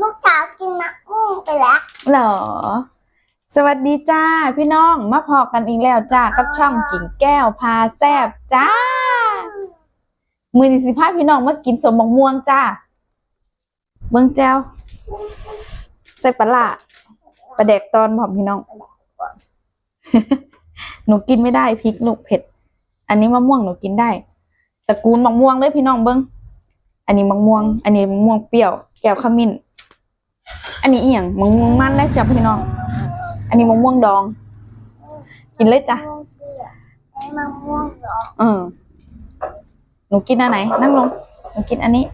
ลูกสาวกินมะม่วงไปแล้วเหรอ สวัสดีจ้าพี่น้อง มาพอกันอีกแล้วจ้ากับช่องกิ่งแก้วพาแซบจ้า มือนิสิพาพี่น้องมากินสมมะม่วงจ้า เบิ้งแจวใส่ปลาร้าปลาแดกตอนผอมพี่น้อง หนูกินไม่ได้พริกลูกเผ็ด อันนี้มะม่วงหนูกินได้ตระกูลมะม่วงเลยพี่น้องเบิ้งอันนี้มะม่วง อันนี้มะม่วงเปรี้ยว แก้วขมิ้น อันนี้เอียงมะม่วงมันได้จ้ะพี่น้อง อันนี้มะม่วงดอง กินเลยจ้ะมะม่วงเปรี้ยวไอ้มะม่วงเหรอเออหนูกินอันไหน นั่งลงหนูกินอันนี้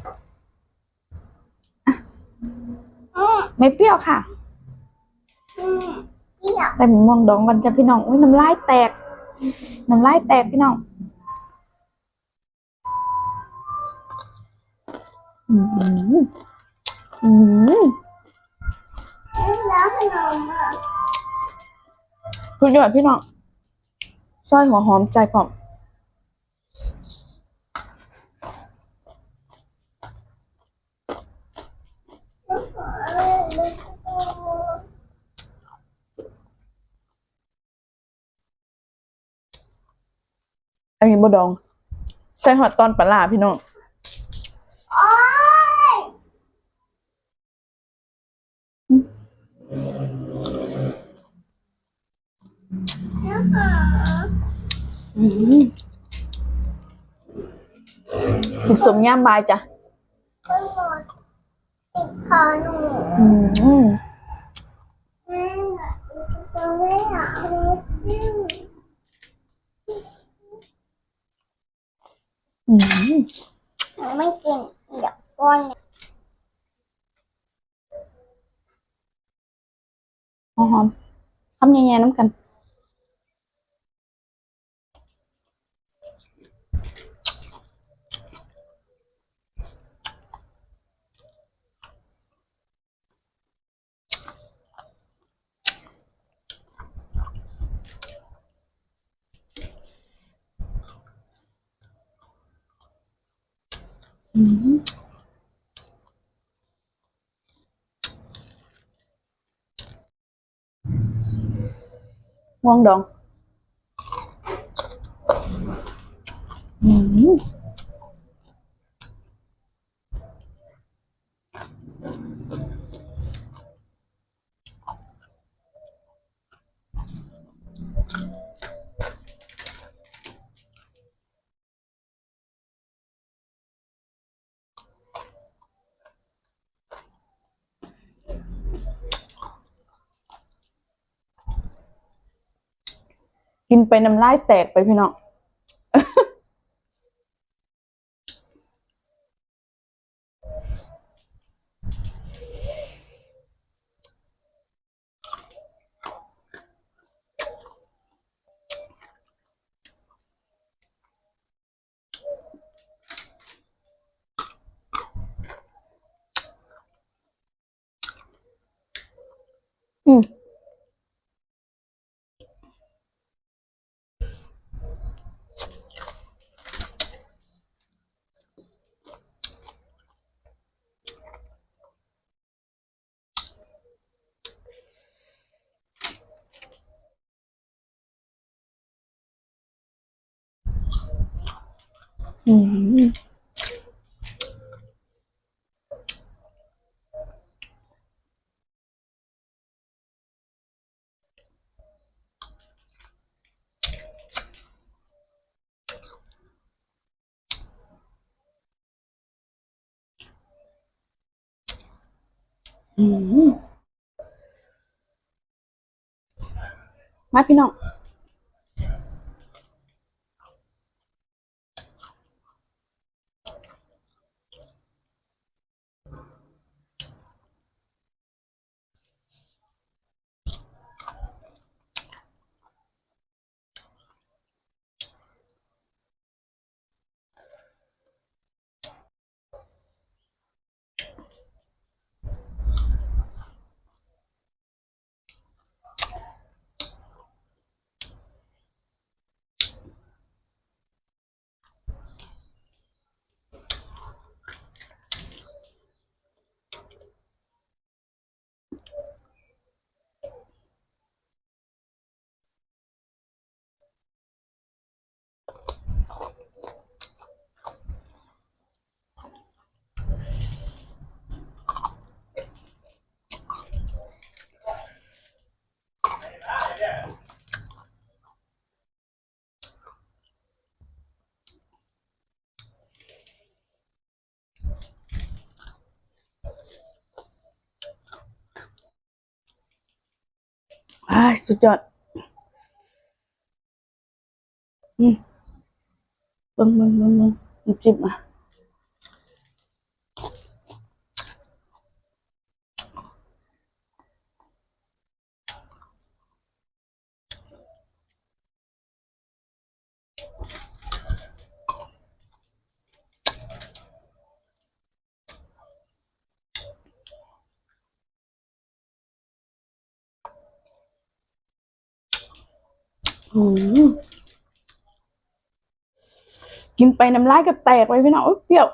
อืมไม่เปรี้ยวค่ะอืมเปรี้ยวใส่หมูม่วงดองกันจ้ะพี่น้องอุ้ยน้ำลายแตก น้ำลายแตกพี่น้องอืมอืม แล้วขนมอะสุดยอดพี่น้องซอยหัวหอมใจพร้อมอันนี้บดอง ใส่หอดตอนปลาร้าพี่น้อง โอ๊ยนะคะ อืมกิน สมย่ามบายจ้ะก็หมดติดคอหนูอืมแม่น่ะจะไม่อยากเอาจิ้มอืมหนูไม่กินเดี๋ยวป้อนเลยหอมๆทำยังไงน้ำกัน อืมม่วง กินไปน้ำลายแตกไปพี่น้องอืม อืมอืมม อ้ายสุดยอดอืมเบิ่งเบิ่งเบิ่งเบิ่งน้ำจิ้มอะ กินไปน้ำลายก็แตกไปพี่น้องเปรี้ยว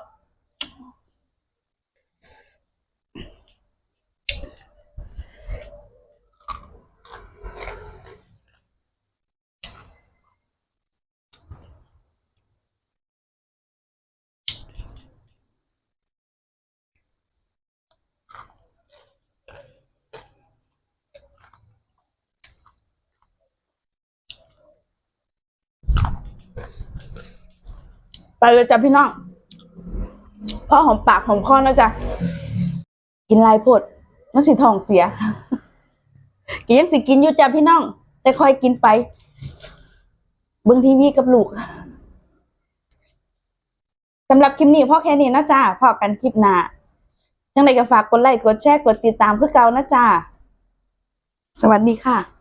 ไปเลยจ้ะพี่น้องพ่อหอมปากหอมคอนะจ๊ะกินลายพดมันสิท้องเสียกินยังสิกินอยู่จ้ะพี่น้อง แต่คอยกินไปเบิ่งทีวีกับลูกสำหรับคลิปนี้พ่อแค่นี้นะจ๊ะพอกันคลิปหน้ายังไงก็ฝากกดไลค์กดแชร์กดติดตามเพื่อเก่านะจ๊ะสวัสดีค่ะ